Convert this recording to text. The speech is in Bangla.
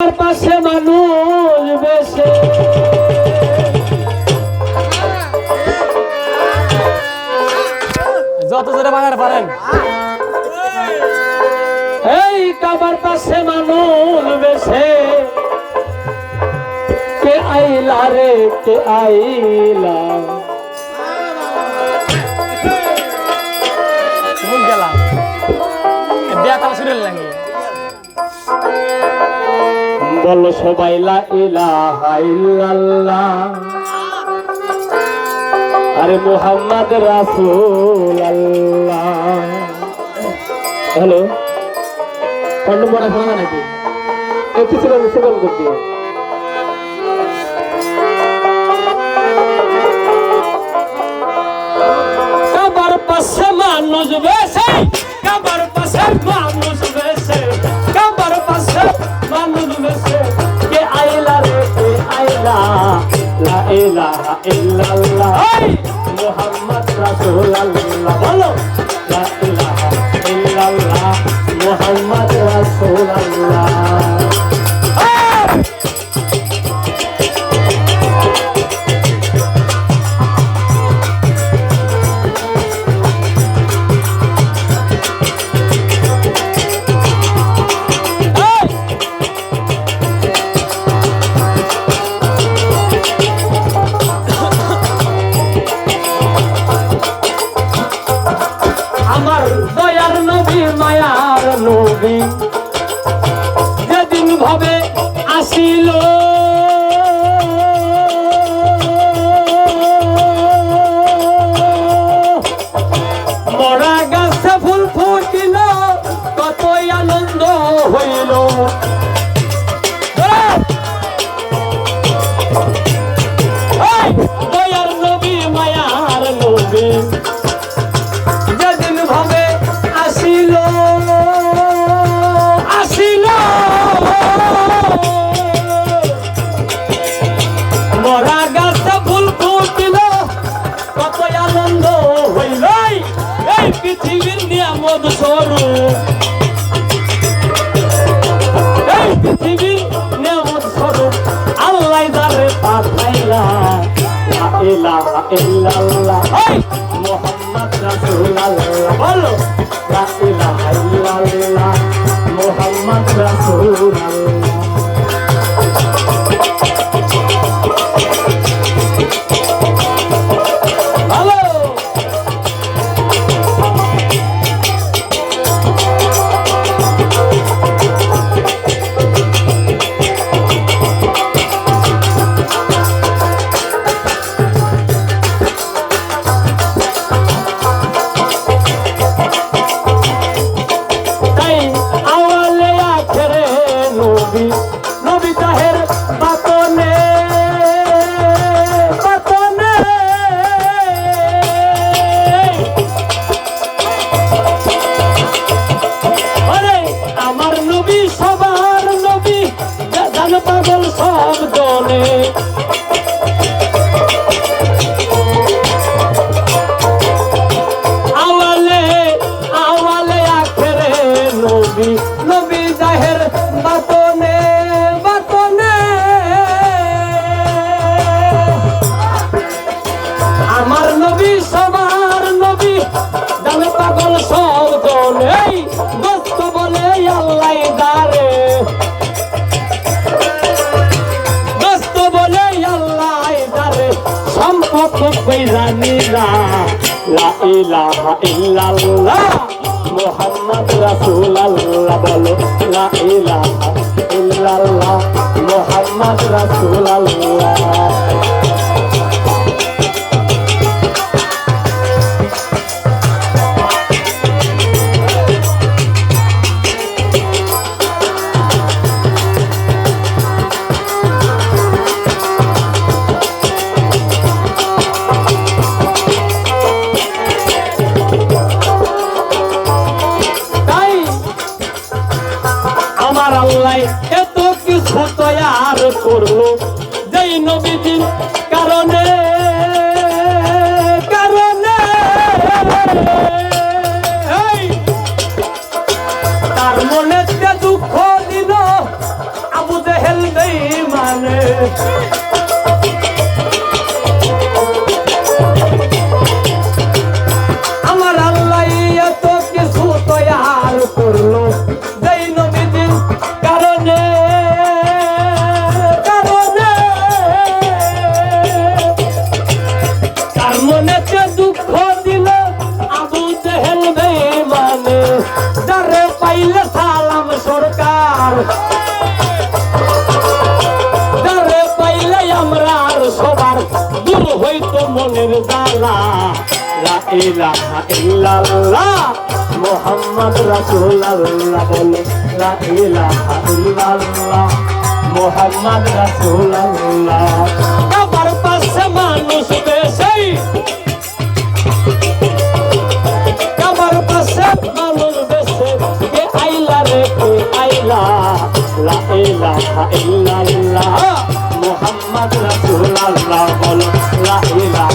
তার পাশে মানুষ বেশে যত জোরে বাজার পারেন। এই কাবার পাশে মানুষ বেশে কে আইলা রে কে আইলা? বল সবাই আরে মোহাম্মদ রাসূল হ্যালো? ফোন নম্বর শোনা নাকি? একটু সেবন করতে করে মুহাম্মদ রাসূলুল্লাহ। নিয়ামত স্বরূপ এই পৃথিবীর নিয়ামত স্বরূপ আল্লাহ যারে পাঠাইলা লা পাগল সম্পদ জানি না লা ইলাহা ইল্লাল্লাহ। মোহাম্মদ রাসূলুল্লাহ বলো লা ইলাহা তৈয়ার করল। যেই নবীজির কারণে কারণে। তার মনে দুঃখ দিল আবু জেহেল আমার সবার দূর হইতো মনের জ্বালা। মুহাম্মদ রাসূলুল্লাহ বলে মুহাম্মদ রাসূলুল্লাহ। আইলা রে আইলা, লা ইলাহা ইল্লাল্লাহ। মুহাম্মদ রাসূলুল্লাহ বলো লা ইলাহা